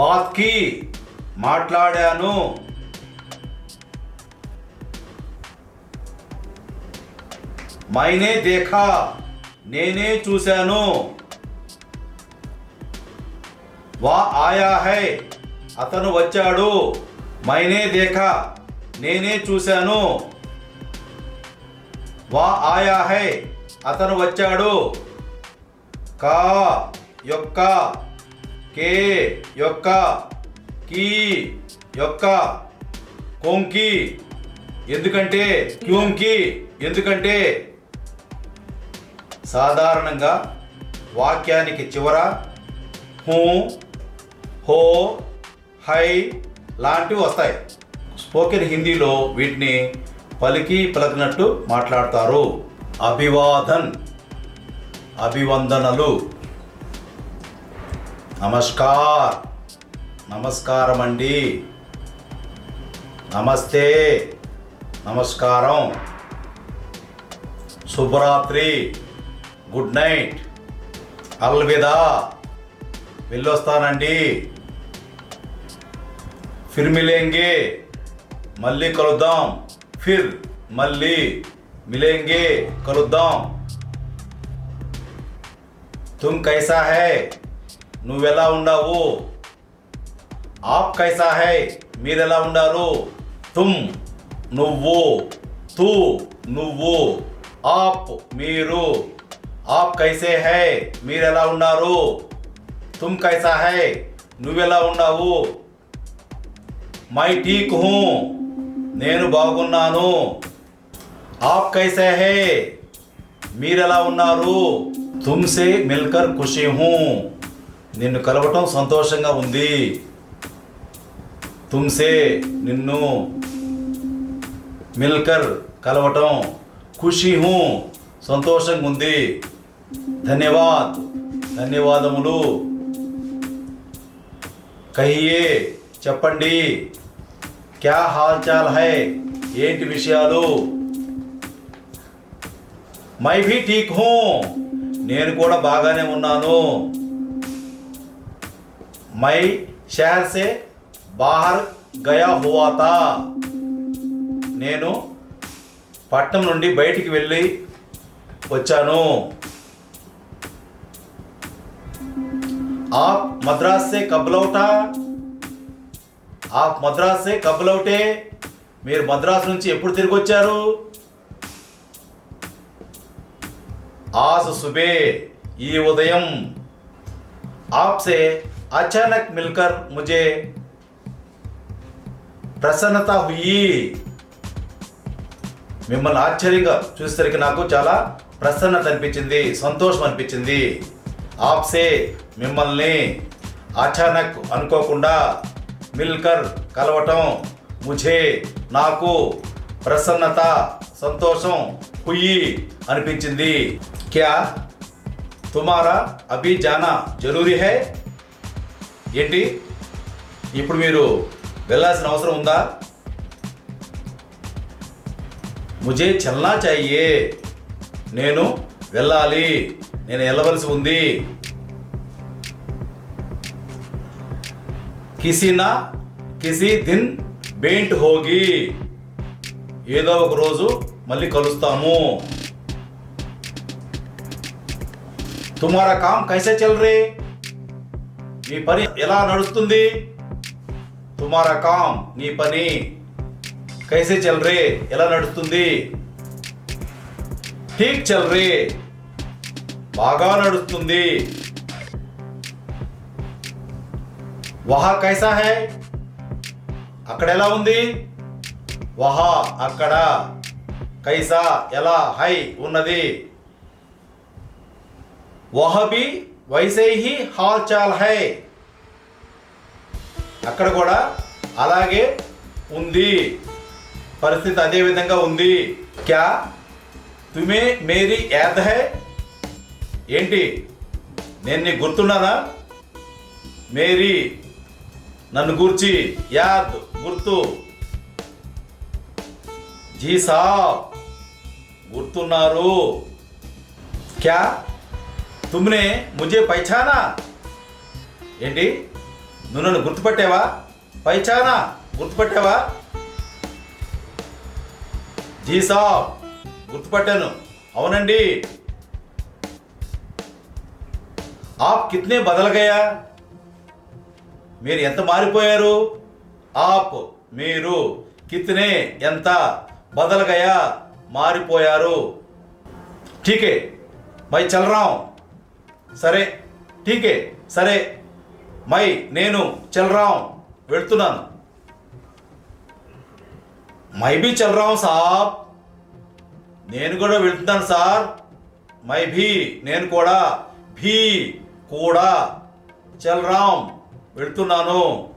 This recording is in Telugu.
బాత్కి మాట్లాడాను. మైనే దేఖా నేనే చూశాను. వా ఆయా హై అతను వచ్చాడు. మైనే దేఖా నేనే చూశాను. వా ఆయా హై అతను వచ్చాడు. కా యొక్క కే యొక్క కీ యొక్క కొంకి. ఎందుకంటే క్యూంకి ఎందుకంటే సాధారణంగా వాక్యానికి చివర హూ హో హై లాంటివి వస్తాయి. స్పోకెన్ హిందీలో వీటిని పలికి పలకినట్టు మాట్లాడతారు. అభివాదన్ అభివందనలు. నమస్కార్ నమస్కారం అండి నమస్తే నమస్కారం శుభరాత్రి గుడ్ నైట్ అల్విదా వెళ్ళొస్తానండి ఫిర్ మిలేంగే మళ్ళీ కలుద్దాం ఫిర్ మళ్ళీ మిలేంగే కలుద్దాం తుమ్ కైసా హై నువ్వెలా ఉండావు? ఆప్ కైసా హై మీరెలా ఉండారు తుమ్ నువ్వు తూ నువ్వు ఆప్ మీరు. ఆప్ కైసే హై మీరెలా ఉన్నారు తుమ్ కైసా హై నువ్వెలా ఉన్నావు మై ఠీక్ హూ నేను బాగున్నాను. ఆప్ కైసే హై మీరెలా ఉన్నారు? తుమ్సే మిల్కర్ ఖుషి హూ. నిన్ను కలవటం సంతోషంగా ఉంది. తుమ్సే నిన్ను. మిల్కర్ కలవటం ఖుషి హూ సంతోషంగా ఉంది. ధన్యవాద్ ధన్యవాదములు. కహియే చెప్పండి. క్యా హాల్ చాల్ హై ఏంటి విషయాలు? మై భీ ఠీక్ హూ నేను కూడా బాగానే ఉన్నాను. మై షేర్ సే బాహర్ గయా హువాతా. నేను పట్నం నుండి బయటికి వెళ్ళి వచ్చాను. ఆప్ మద్రాస్ సే కబ్లౌటా ఆప్ మద్రాస్ సే కబ్లౌటే మీరు మద్రాస్ నుంచి ఎప్పుడు తిరిగి వచ్చారు? ఆస్ సుబే ఈ ఉదయం. ఆప్సే अचानक मिलकर मुझे ప్రసన్నత హుయి మిమ్మల్ని ఆశ్చర్యంగా చూసేసరికి నాకు చాలా ప్రసన్నత అనిపించింది సంతోషం అనిపించింది ఆప్సే మిమ్మల్ని అచానక్ అనుకోకుండా మిల్కర్ కలవటం ముఝే నాకు ప్రసన్నత సంతోషం హుయి అనిపించింది క్యా తుమారా అభి జానా జరూరీ హై ఏంటి? ఇప్పుడు మీరు వెళ్ళాల్సిన అవసరం ఉందా? ముజే చల్నా చాయే నేను వెళ్ళాలి. నేను వెళ్ళవలసి ఉంది. కిసినా కిసి దిన్ బేంట్ హోగి. ఏదో ఒక రోజు మళ్ళీ కలుస్తాము. తుమారా కామ్ కైసే చల్ రే? మీ పని ఎలా నడుస్తుంది? తుమారా కామ్ నీ పని. కైసే చల్ రే ఎలా నడుస్తుంది? ఠీక్ చల్ రే బాగా నడుస్తుంది. వహా కైసా హై? అక్కడ ఎలా ఉంది? వహా అక్కడ. కైసా ఎలా హై ఉన్నది? వహబి వైసైహి హాల్ చాల్ హై. అక్కడ కూడా అలాగే ఉంది. పరిస్థితి అదే విధంగా ఉంది. క్యా? తుమే మేరీ యాద్ హై? ఏంటి? నేను నీకు గుర్తున్నానా? మేరీ నన్ను గూర్చి యాద్ గుర్తు. జీ సాబ్ గుర్తున్నారు. క్యా? తుమ్నే ముజే పైచానా ఏంటి? నువ్వు నన్ను గుర్తుపట్టావా? పైచానా గుర్తుపట్టావా? జీ సాబ్ గుర్తుపట్టాను. అవునండి. ఆప్ కిత్నే బదల్ గయా మీరు ఎంత మారిపోయారు? ఆప్ మీరు కిత్నే ఎంత బదల్ గయా మారిపోయారు. ఠీకే మై చల్ రాం సరే ఠీకే సరే. మై నేను చల్రాం వెళ్తున్నాను. మై బీ చల్రాం సాబ్. నేను కూడా వెళ్తున్నాను సార్. మై భీ నేను కూడా. భీ కూడా. చల్రాం వెళ్తున్నాను.